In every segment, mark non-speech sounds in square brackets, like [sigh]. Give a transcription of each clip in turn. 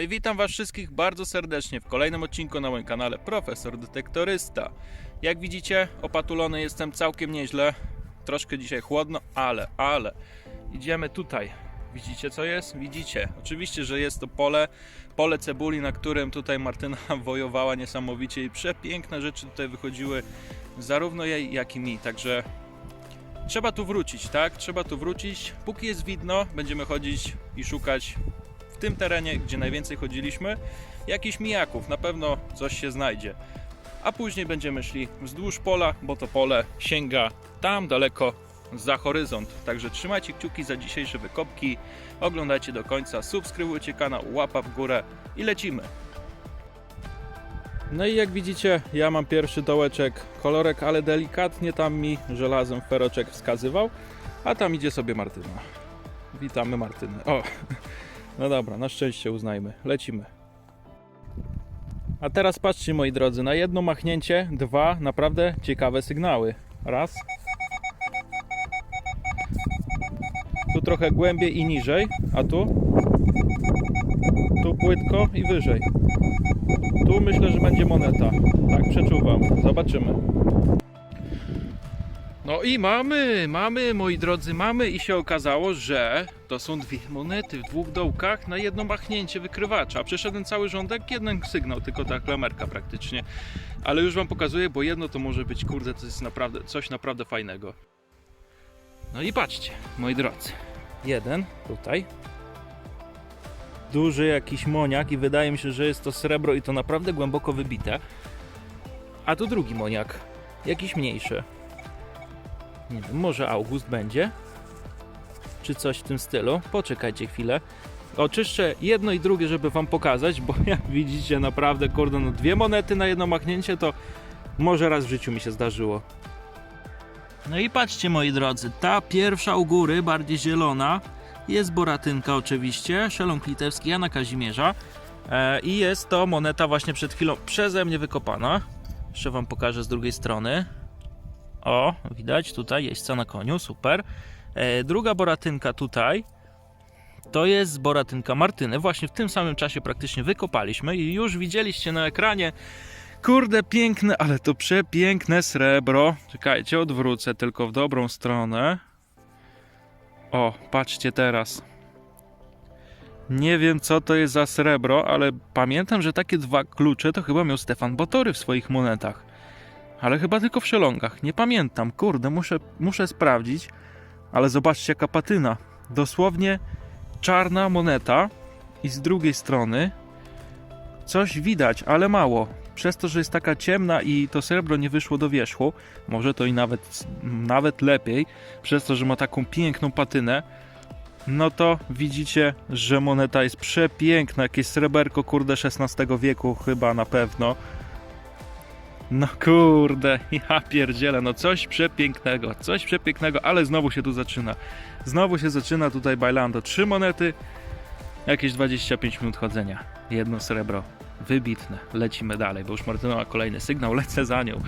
i witam Was wszystkich bardzo serdecznie w kolejnym odcinku na moim kanale Profesor Detektorysta. Jak widzicie, opatulony jestem całkiem nieźle. Troszkę dzisiaj chłodno, ale, ale idziemy tutaj. Widzicie co jest? Widzicie. Oczywiście, że jest to pole, pole cebuli, na którym tutaj Martyna [laughs] wojowała niesamowicie i przepiękne rzeczy tutaj wychodziły zarówno jej, jak i mi. Także trzeba tu wrócić, tak? Trzeba tu wrócić. Póki jest widno, będziemy chodzić i szukać tym terenie, gdzie najwięcej chodziliśmy, jakichś mijaków. Na pewno coś się znajdzie. A później będziemy szli wzdłuż pola, bo to pole sięga tam daleko za horyzont. Także trzymajcie kciuki za dzisiejsze wykopki, oglądajcie do końca, subskrybujcie kanał, łapa w górę i lecimy. No i jak widzicie, ja mam pierwszy dołeczek kolorek, ale delikatnie tam mi żelazem feroczek wskazywał, a tam idzie sobie Martyna. Witamy Martynę. O, no dobra, na szczęście uznajmy. Lecimy. A teraz patrzcie moi drodzy, na jedno machnięcie dwa naprawdę ciekawe sygnały. Raz. Tu trochę głębiej i niżej, a tu? Tu płytko i wyżej. Tu myślę, że będzie moneta. Tak przeczuwam. Zobaczymy. No i mamy, mamy, moi drodzy, mamy i się okazało, że to są dwie monety w dwóch dołkach na jedno machnięcie wykrywacza. Przeszedłem cały rządek, jeden sygnał, tylko ta klamerka praktycznie. Ale już wam pokazuję, bo jedno to może być, kurde, to jest naprawdę coś naprawdę fajnego. No i patrzcie, moi drodzy. Jeden tutaj. Duży jakiś moniak i wydaje mi się, że jest to srebro i to naprawdę głęboko wybite. A tu drugi moniak, jakiś mniejszy. Nie wiem, może August będzie? Czy coś w tym stylu? Poczekajcie chwilę. Oczyszczę jedno i drugie, żeby wam pokazać, bo [laughs] jak widzicie, naprawdę, kurde, no dwie monety na jedno machnięcie to może raz w życiu mi się zdarzyło. No i patrzcie, moi drodzy, ta pierwsza u góry, bardziej zielona, jest Boratynka oczywiście, Szeląg Litewski Jana Kazimierza e, i jest to moneta właśnie przed chwilą przeze mnie wykopana. Jeszcze wam pokażę z drugiej strony. O, widać tutaj jeźdźca na koniu, super. E, druga boratynka tutaj to jest boratynka Martyny. Właśnie w tym samym czasie praktycznie wykopaliśmy i już widzieliście na ekranie. Kurde, piękne, ale to przepiękne srebro. Czekajcie, odwrócę tylko w dobrą stronę. O, patrzcie teraz. Nie wiem, co to jest za srebro, ale pamiętam, że takie dwa klucze to chyba miał Stefan Botory w swoich monetach. Ale chyba tylko w szelongach. Nie pamiętam. Kurde, muszę, muszę sprawdzić. Ale zobaczcie, jaka patyna. Dosłownie czarna moneta i z drugiej strony coś widać, ale mało. Przez to, że jest taka ciemna i to srebro nie wyszło do wierzchu, może to i nawet, nawet lepiej, przez to, że ma taką piękną patynę, no to widzicie, że moneta jest przepiękna. Jakieś sreberko, kurde, XVI wieku chyba na pewno. No kurde, ja pierdzielę, no coś przepięknego, coś przepięknego, ale znowu się tu zaczyna. Znowu się zaczyna tutaj bailando. Trzy monety, jakieś 25 minut chodzenia. Jedno srebro, wybitne. Lecimy dalej, bo już Martyna ma kolejny sygnał, lecę za nią.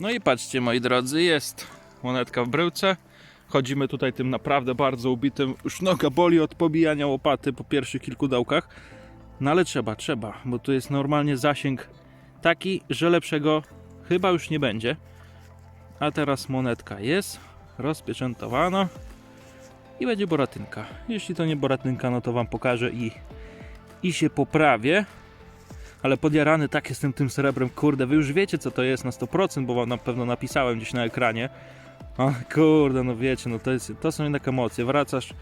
No i patrzcie, moi drodzy, jest monetka w bryłce. Chodzimy tutaj tym naprawdę bardzo ubitym, już noga boli od pobijania łopaty po pierwszych kilku dołkach. No ale trzeba, trzeba, bo tu jest normalnie zasięg taki, że lepszego chyba już nie będzie. A teraz monetka jest rozpieczętowana i będzie boratynka. Jeśli to nie boratynka, no to wam pokażę i, i się poprawię. Ale podjarany tak jestem tym srebrem, kurde, wy już wiecie co to jest na 100%, bo wam na pewno napisałem gdzieś na ekranie. O kurde, no wiecie, no to, jest, to są jednak emocje. Wracasz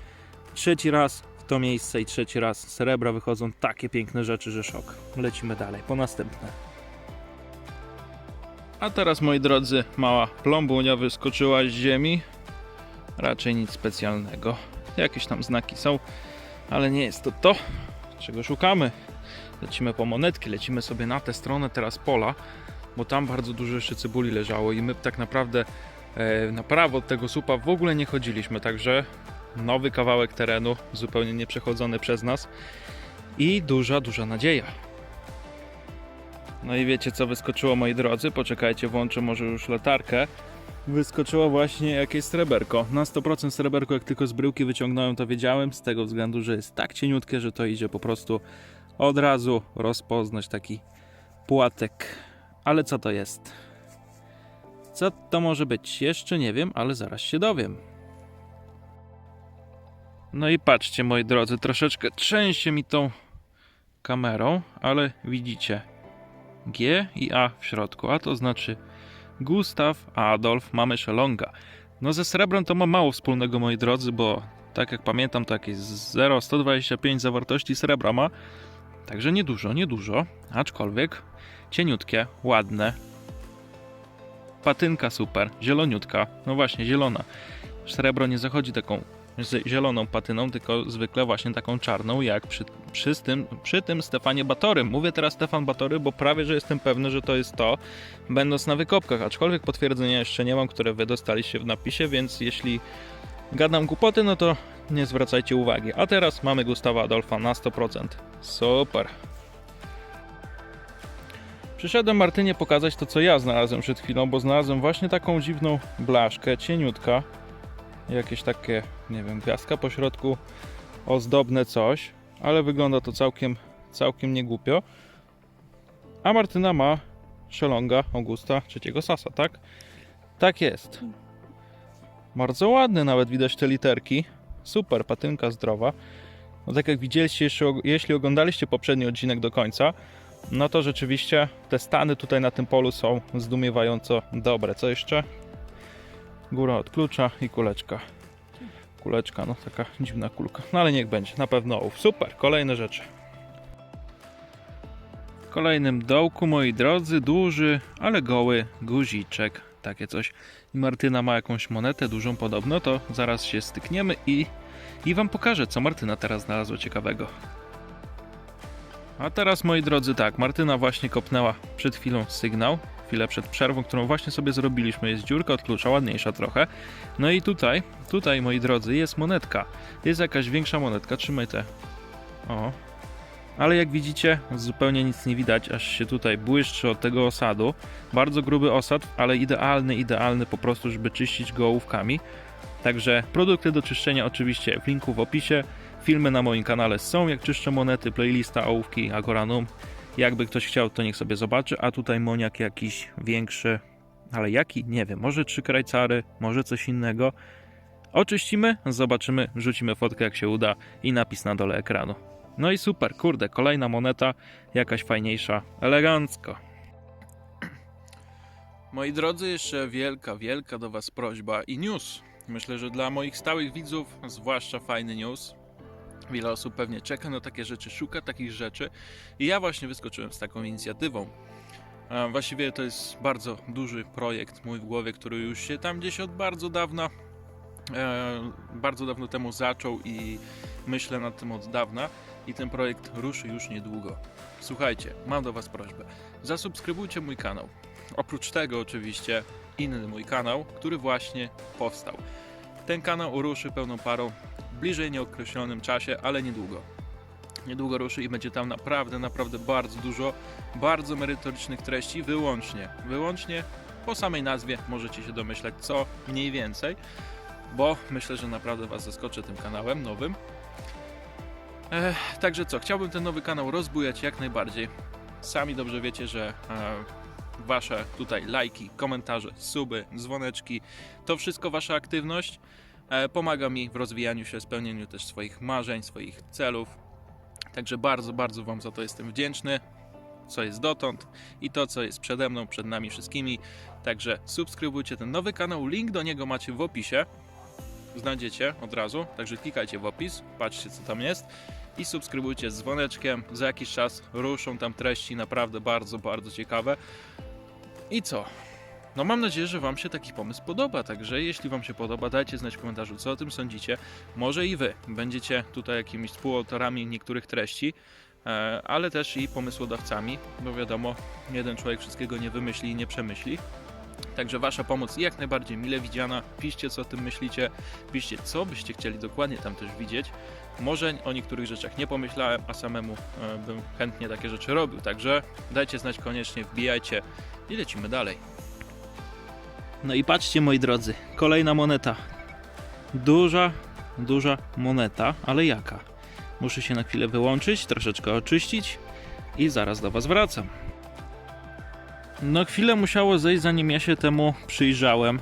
trzeci raz w to miejsce i trzeci raz srebra wychodzą takie piękne rzeczy, że szok. Lecimy dalej, po następne. A teraz, moi drodzy, mała plombunia wyskoczyła z ziemi. Raczej nic specjalnego. Jakieś tam znaki są, ale nie jest to to, czego szukamy. Lecimy po monetki, lecimy sobie na tę stronę teraz pola, bo tam bardzo dużo jeszcze cebuli leżało i my tak naprawdę e, na prawo od tego słupa w ogóle nie chodziliśmy, także nowy kawałek terenu, zupełnie nieprzechodzony przez nas i duża, duża nadzieja. No i wiecie co wyskoczyło moi drodzy? Poczekajcie, włączę może już latarkę. wyskoczyło właśnie jakieś sreberko. Na 100% sreberko, jak tylko z bryłki wyciągnąłem, to wiedziałem, z tego względu, że jest tak cieniutkie, że to idzie po prostu od razu rozpoznać taki płatek. Ale co to jest? Co to może być? Jeszcze nie wiem, ale zaraz się dowiem. No i patrzcie, moi drodzy, troszeczkę trzęsie mi tą kamerą, ale widzicie G i A w środku, a to znaczy Gustaw Adolf mamy Szelonga. No ze srebrem to ma mało wspólnego, moi drodzy, bo tak jak pamiętam, to jakieś 0,125 zawartości srebra ma. Także niedużo, niedużo, aczkolwiek cieniutkie, ładne. Patynka super, zieloniutka, no właśnie, zielona. Srebro nie zachodzi taką z zieloną patyną, tylko zwykle właśnie taką czarną, jak przy, przy, tym, przy tym Stefanie Batorym. Mówię teraz Stefan Batory, bo prawie, że jestem pewny, że to jest to, będąc na wykopkach, aczkolwiek potwierdzenia jeszcze nie mam, które wy dostaliście w napisie, więc jeśli gadam głupoty, no to nie zwracajcie uwagi. A teraz mamy Gustawa Adolfa na 100%. Super. Przyszedłem Martynie pokazać to, co ja znalazłem przed chwilą, bo znalazłem właśnie taką dziwną blaszkę, cieniutka. Jakieś takie, nie wiem, gwiazdka po środku, ozdobne coś, ale wygląda to całkiem, całkiem niegłupio. A Martyna ma szelonga Augusta trzeciego Sasa, tak? Tak jest. Bardzo ładny, nawet widać te literki. Super, patynka zdrowa. No tak jak widzieliście, jeśli, jeśli oglądaliście poprzedni odcinek do końca, no to rzeczywiście te stany tutaj na tym polu są zdumiewająco dobre. Co jeszcze? Góra od klucza i kuleczka. Kuleczka, no taka dziwna kulka. No ale niech będzie, na pewno ołów. Super, kolejne rzeczy. W kolejnym dołku, moi drodzy, duży, ale goły guziczek. Takie coś. I Martyna ma jakąś monetę dużą podobno, to zaraz się stykniemy i, i wam pokażę, co Martyna teraz znalazła ciekawego. A teraz, moi drodzy, tak, Martyna właśnie kopnęła przed chwilą sygnał, chwilę przed przerwą, którą właśnie sobie zrobiliśmy. Jest dziurka od klucza, ładniejsza trochę. No i tutaj, tutaj, moi drodzy, jest monetka. Jest jakaś większa monetka, trzymaj te. O. Ale jak widzicie, zupełnie nic nie widać, aż się tutaj błyszczy od tego osadu. Bardzo gruby osad, ale idealny, idealny po prostu, żeby czyścić go ołówkami. Także produkty do czyszczenia oczywiście w linku w opisie. Filmy na moim kanale są, jak czyszczę monety, playlista ołówki Agoranum. Jakby ktoś chciał, to niech sobie zobaczy. A tutaj moniak jakiś większy, ale jaki? Nie wiem. Może trzy krajcary, może coś innego. Oczyścimy, zobaczymy, wrzucimy fotkę jak się uda i napis na dole ekranu. No i super, kurde, kolejna moneta, jakaś fajniejsza, elegancko. Moi drodzy, jeszcze wielka, wielka do Was prośba i news. Myślę, że dla moich stałych widzów, zwłaszcza fajny news. Wiele osób pewnie czeka na takie rzeczy, szuka takich rzeczy i ja właśnie wyskoczyłem z taką inicjatywą. Właściwie to jest bardzo duży projekt mój w głowie, który już się tam gdzieś od bardzo dawna, e, bardzo dawno temu zaczął i myślę nad tym od dawna i ten projekt ruszy już niedługo. Słuchajcie, mam do Was prośbę. Zasubskrybujcie mój kanał. Oprócz tego oczywiście inny mój kanał, który właśnie powstał. Ten kanał ruszy pełną parą bliżej nieokreślonym czasie, ale niedługo. Niedługo ruszy i będzie tam naprawdę, naprawdę bardzo dużo bardzo merytorycznych treści, wyłącznie, wyłącznie po samej nazwie możecie się domyślać co mniej więcej, bo myślę, że naprawdę Was zaskoczę tym kanałem nowym. Ech, także co, chciałbym ten nowy kanał rozbujać jak najbardziej. Sami dobrze wiecie, że e, Wasze tutaj lajki, komentarze, suby, dzwoneczki, to wszystko Wasza aktywność pomaga mi w rozwijaniu się, spełnieniu też swoich marzeń, swoich celów. Także bardzo, bardzo Wam za to jestem wdzięczny. Co jest dotąd i to, co jest przede mną, przed nami wszystkimi. Także subskrybujcie ten nowy kanał. Link do niego macie w opisie. Znajdziecie od razu. Także klikajcie w opis, patrzcie, co tam jest i subskrybujcie z dzwoneczkiem. Za jakiś czas ruszą tam treści naprawdę bardzo, bardzo ciekawe. I co? No mam nadzieję, że Wam się taki pomysł podoba, także jeśli Wam się podoba, dajcie znać w komentarzu, co o tym sądzicie. Może i Wy będziecie tutaj jakimiś współautorami niektórych treści, e, ale też i pomysłodawcami, bo wiadomo, jeden człowiek wszystkiego nie wymyśli i nie przemyśli. Także Wasza pomoc jak najbardziej mile widziana. Piszcie, co o tym myślicie, piszcie, co byście chcieli dokładnie tam też widzieć. Może o niektórych rzeczach nie pomyślałem, a samemu e, bym chętnie takie rzeczy robił. Także dajcie znać koniecznie, wbijajcie i lecimy dalej. No i patrzcie moi drodzy, kolejna moneta. Duża, duża moneta, ale jaka? Muszę się na chwilę wyłączyć, troszeczkę oczyścić i zaraz do Was wracam. No chwilę musiało zejść zanim ja się temu przyjrzałem,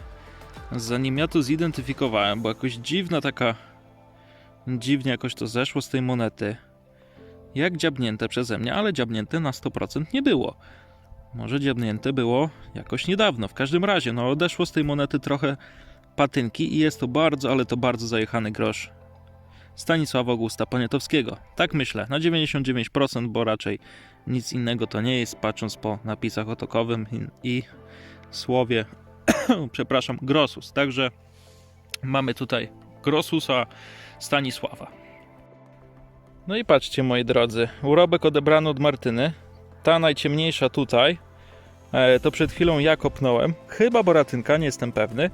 zanim ja to zidentyfikowałem, bo jakoś dziwna taka, dziwnie jakoś to zeszło z tej monety. Jak dziabnięte przeze mnie, ale dziabnięte na 100% nie było. Może dziabnięte było jakoś niedawno. W każdym razie, no odeszło z tej monety trochę patynki i jest to bardzo, ale to bardzo zajechany grosz. Stanisława Augusta Poniatowskiego. Tak myślę, na 99%, bo raczej nic innego to nie jest, patrząc po napisach otokowym i, i słowie, [coughs] przepraszam, Grosus. Także mamy tutaj Grosusa Stanisława. No i patrzcie, moi drodzy, urobek odebrany od Martyny. Ta najciemniejsza tutaj, to przed chwilą ja kopnąłem. Chyba boratynka, nie jestem pewny.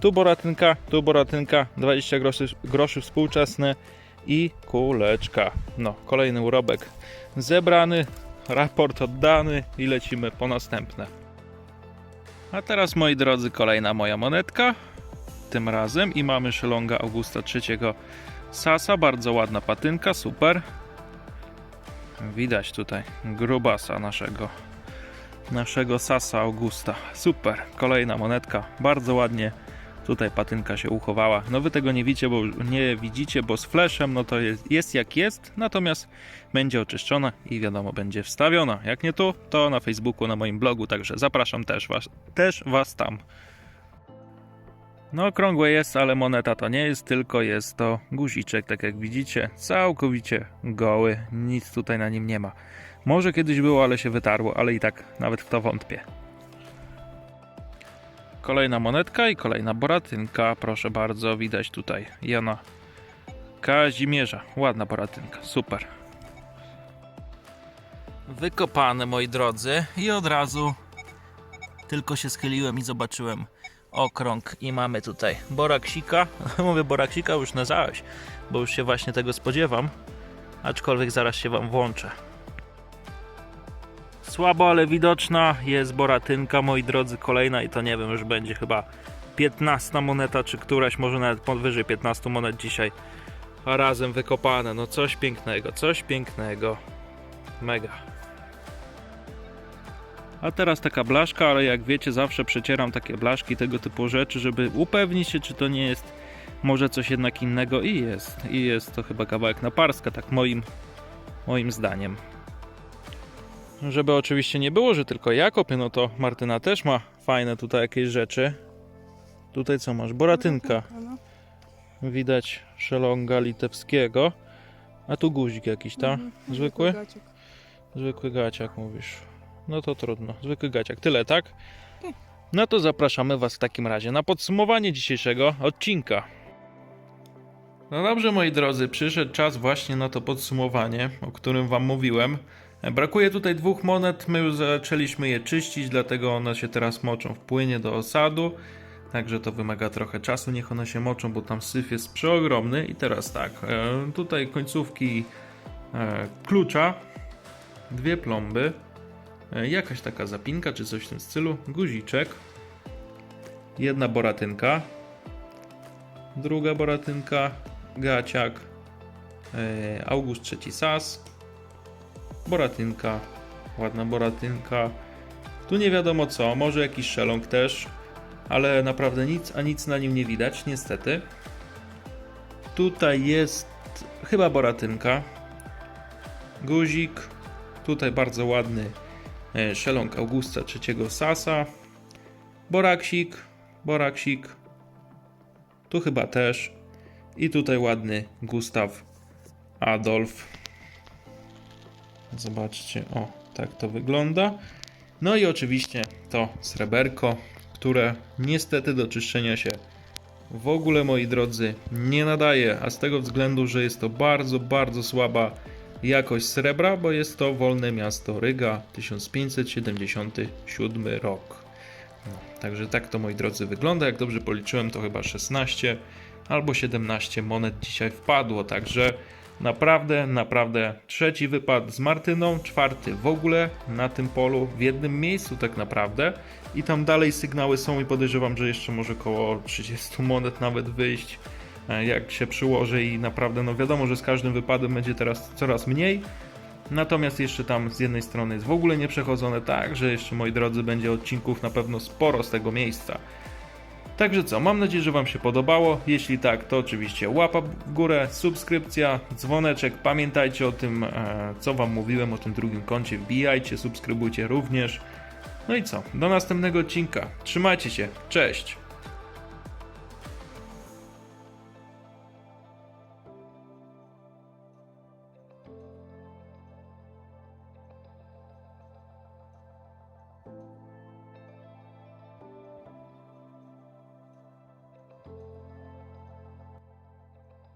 Tu boratynka, tu boratynka, 20 groszy, groszy współczesne i kuleczka. No, kolejny urobek zebrany, raport oddany i lecimy po następne. A teraz, moi drodzy, kolejna moja monetka. Tym razem i mamy szelonga Augusta III Sasa, bardzo ładna patynka, super. Widać tutaj grubasa naszego naszego Sasa Augusta. Super, kolejna monetka, bardzo ładnie tutaj patynka się uchowała. No wy tego nie widzicie, bo nie widzicie, bo z flashem no to jest, jest jak jest, natomiast będzie oczyszczona i wiadomo będzie wstawiona. Jak nie tu, to na Facebooku, na moim blogu, także zapraszam też was, też was tam. No, okrągłe jest, ale moneta to nie jest, tylko jest to guziczek, tak jak widzicie, całkowicie goły, nic tutaj na nim nie ma. Może kiedyś było, ale się wytarło, ale i tak nawet w to wątpię. Kolejna monetka i kolejna boratynka, proszę bardzo, widać tutaj Jana Kazimierza. Ładna boratynka, super. Wykopane, moi drodzy, i od razu tylko się schyliłem i zobaczyłem okrąg i mamy tutaj boraksika. [laughs] Mówię boraksika już nazwałeś, bo już się właśnie tego spodziewam, aczkolwiek zaraz się wam włączę. Słabo, ale widoczna jest boratynka, moi drodzy, kolejna i to nie wiem, już będzie chyba 15 moneta, czy któraś, może nawet powyżej 15 monet dzisiaj razem wykopane. No coś pięknego, coś pięknego. Mega. A teraz taka blaszka, ale jak wiecie, zawsze przecieram takie blaszki, tego typu rzeczy, żeby upewnić się, czy to nie jest może coś jednak innego i jest. I jest to chyba kawałek naparska, tak moim, moim zdaniem. Żeby oczywiście nie było, że tylko ja kopię, no to Martyna też ma fajne tutaj jakieś rzeczy. Tutaj co masz? Boratynka. No. Widać szelonga litewskiego. A tu guzik jakiś, tak? Mhm. Zwykły? gaciek. Zwykły gaciak mówisz. No to trudno. Zwykły gaciak. Tyle, tak? Tak. No to zapraszamy Was w takim razie na podsumowanie dzisiejszego odcinka. No dobrze, moi drodzy, przyszedł czas właśnie na to podsumowanie, o którym Wam mówiłem. Brakuje tutaj dwóch monet, my już zaczęliśmy je czyścić, dlatego one się teraz moczą w płynie do osadu. Także to wymaga trochę czasu, niech one się moczą, bo tam syf jest przeogromny. I teraz tak, e, tutaj końcówki e, klucza, dwie plomby, e, jakaś taka zapinka czy coś w tym stylu, guziczek, jedna boratynka, druga boratynka, gaciak, August III Sas, boratynka, ładna boratynka, tu nie wiadomo co, może jakiś szeląg też, ale naprawdę nic, a nic na nim nie widać, niestety. Tutaj jest chyba boratynka, guzik, tutaj bardzo ładny e, szeląg Augusta III Sasa, boraksik, boraksik, tu chyba też. I tutaj ładny Gustaw Adolf. Zobaczcie, o, tak to wygląda. No i oczywiście to sreberko, które niestety do czyszczenia się w ogóle, moi drodzy, nie nadaje, a z tego względu, że jest to bardzo, bardzo słaba jakość srebra, bo jest to wolne miasto Ryga, 1577 rok. No, także tak to, moi drodzy, wygląda. Jak dobrze policzyłem, to chyba 16 albo 17 monet dzisiaj wpadło, także Naprawdę, naprawdę trzeci wypad z Martyną, czwarty w ogóle na tym polu, w jednym miejscu tak naprawdę. I tam dalej sygnały są i podejrzewam, że jeszcze może około 30 monet nawet wyjść, e, jak się przyłoży i naprawdę, no wiadomo, że z każdym wypadem będzie teraz coraz mniej. Natomiast jeszcze tam z jednej strony jest w ogóle nieprzechodzone, tak, że jeszcze moi drodzy będzie odcinków na pewno sporo z tego miejsca. Także co, mam nadzieję, że Wam się podobało. Jeśli tak, to oczywiście łapa w górę, subskrypcja, dzwoneczek. Pamiętajcie o tym, e, co Wam mówiłem o tym drugim koncie. Wbijajcie, subskrybujcie również. No i co, do następnego odcinka. Trzymajcie się, cześć!